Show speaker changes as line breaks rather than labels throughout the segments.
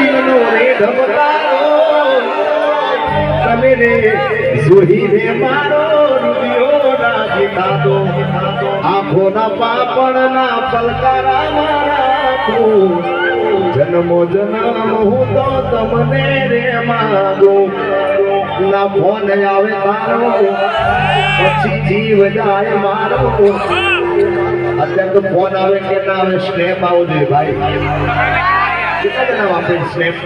દિલનો રે ધબકારો. તમે રે મારો રાખી દાદો આંખોના પાપડના પલકારા મારા જન્મો જન્મ હું તો તમને રે માંગુ. ના ફોન આવે તારો. પછી જીવ જાય મારો. અત્યારે તો ફોન આવે કે ના આવે સ્નેપ આવો જોઈએ ભાઈ. જણા વાપરે સ્નેપ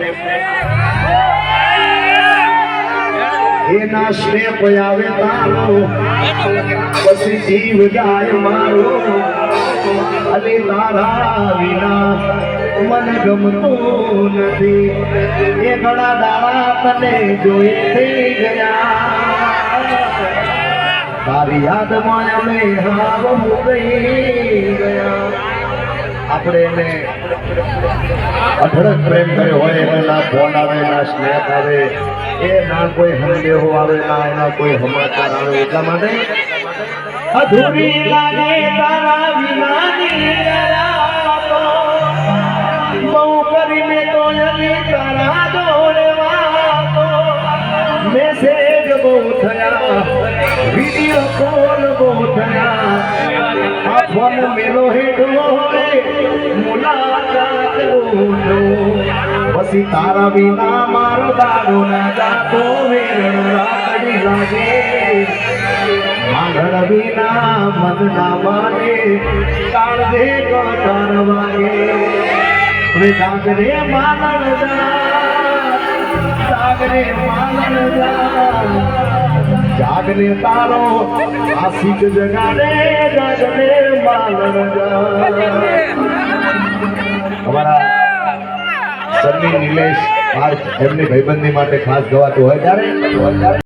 એના સ્નેપ આવે તારો. પછી જીવ જાય મારો. અને તારા વિના મન ગમતું નથી. એ ઘણા દાડા તને જોઈ થઈ ગયા. તારી યાદમાં અમે હાવ ગઈ ગયા. આપણે એને અઢળક પ્રેમ કર્યો હોય, એને ના ફોન આવે, ના સ્નેહ આવે, એ ના કોઈ સંદેહો આવે, ના એના કોઈ સમાચાર આવે, એટલા માટે અધૂરી લાગે તારા ફોન મેલો હેઠો હોય, મુલાકાત ઓછો. પછી તારા વિના મારો દાડો ના જાતો, વેરણ રાખડી લાગે. માંગણ વિના મન ના માને કાળજે કટાર વાગે. હવે જાગરે માલણ જા, જાગરે માલણ જા. જાગને તારો આશિક જગાડે જાગને માલણ અમારા સન્ની નિલેશ પાર્ક એમની ભાઈબંધી માટે ખાસ ગવાતું હોય ત્યારે